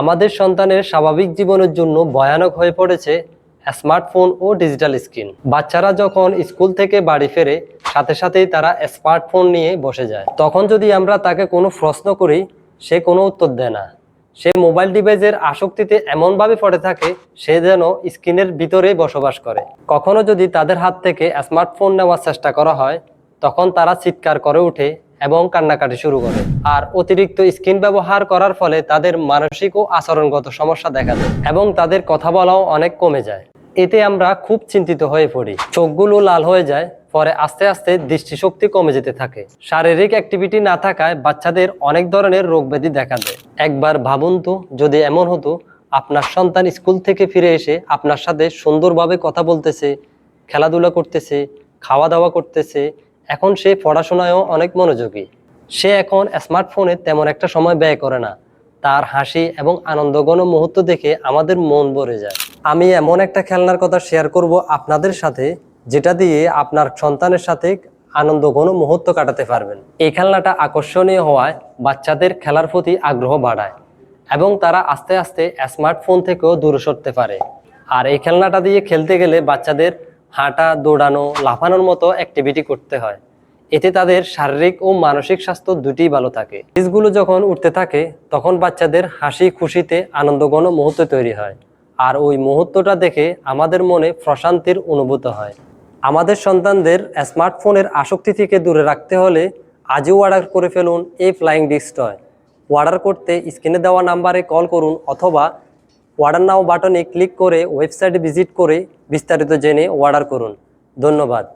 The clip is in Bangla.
আমাদের সন্তানের স্বাভাবিক জীবনের জন্য ভয়ানক হয়ে পড়েছে স্মার্টফোন ও ডিজিটাল স্ক্রিন। বাচ্চারা যখন স্কুল থেকে বাড়ি ফেরে, সাথে সাথেই তারা স্মার্টফোন নিয়ে বসে যায়। তখন যদি আমরা তাকে কোনো প্রশ্ন করি, সে কোনো উত্তর দেয় না। সে মোবাইল ডিভাইসের আসক্তিতে এমনভাবে পড়ে থাকে, সে যেন স্ক্রিনের ভিতরে বসবাস করে। কখনো যদি তাদের হাত থেকে স্মার্টফোন নেওয়ার চেষ্টা করা হয়, তখন তারা চিৎকার করে ওঠে এবং কান্নাকাটি শুরু করে। আর অতিরিক্ত স্ক্রিন ব্যবহার করার ফলে তাদের মানসিক ও আচরণগত সমস্যা দেখা দেয় এবং তাদের কথা বলাও অনেক কমে যায়। এতে আমরা খুব চিন্তিত হয়ে পড়ি। চোখগুলো লাল হয়ে যায়, পরে আস্তে আস্তে দৃষ্টিশক্তি কমে যেতে থাকে। শারীরিক অ্যাক্টিভিটি না থাকায় বাচ্চাদের অনেক ধরনের রোগ ব্যাধি দেখা দেয়। একবার ভাবুন তো, যদি এমন হতো, আপনার সন্তান স্কুল থেকে ফিরে এসে আপনার সাথে সুন্দরভাবে কথা বলতেছে, খেলাধুলা করতেছে খাওয়া দাওয়া করতেছে এখন সে পড়াশোনায়ও অনেক মনোযোগী। সে এখন স্মার্টফোনে তেমন একটা সময় ব্যয় করে না। তার হাসি এবং আনন্দঘন মুহূর্ত দেখে আমাদের মন ভরে যায়। আমি এমন একটা খেলনার কথা শেয়ার করব আপনাদের সাথে, যেটা দিয়ে আপনার সন্তানের সাথে আনন্দঘন মুহূর্ত কাটাতে পারবেন। এই খেলনাটা আকর্ষণীয় হওয়ায় বাচ্চাদের খেলার প্রতি আগ্রহ বাড়ায় এবং তারা আস্তে আস্তে স্মার্টফোন থেকেও দূরে সরতে পারে। আর এই খেলনাটা দিয়ে খেলতে গেলে বাচ্চাদের হাঁটা, দৌড়ানো, লাফানোর মতো অ্যাক্টিভিটি করতে হয়। এতে তাদের শারীরিক ও মানসিক স্বাস্থ্য দুটিই ভালো থাকে। বীজগুলো যখন উঠতে থাকে, তখন বাচ্চাদের হাসি, খুশিতে আনন্দঘন মুহূর্ত তৈরি হয়। আর ওই মুহূর্তটা দেখে আমাদের মনে প্রশান্তির অনুভূত হয়। আমাদের সন্তানদের স্মার্টফোনের আসক্তি থেকে দূরে রাখতে হলে আজও অর্ডার করে ফেলুন এই ফ্লাইং ডিস্টয় অর্ডার করতে স্ক্রিনে দেওয়া নাম্বারে কল করুন অথবা অর্ডার নাও বাটনে ক্লিক করে ওয়েবসাইট ভিজিট করে বিস্তারিত জেনে অর্ডার করুন। ধন্যবাদ।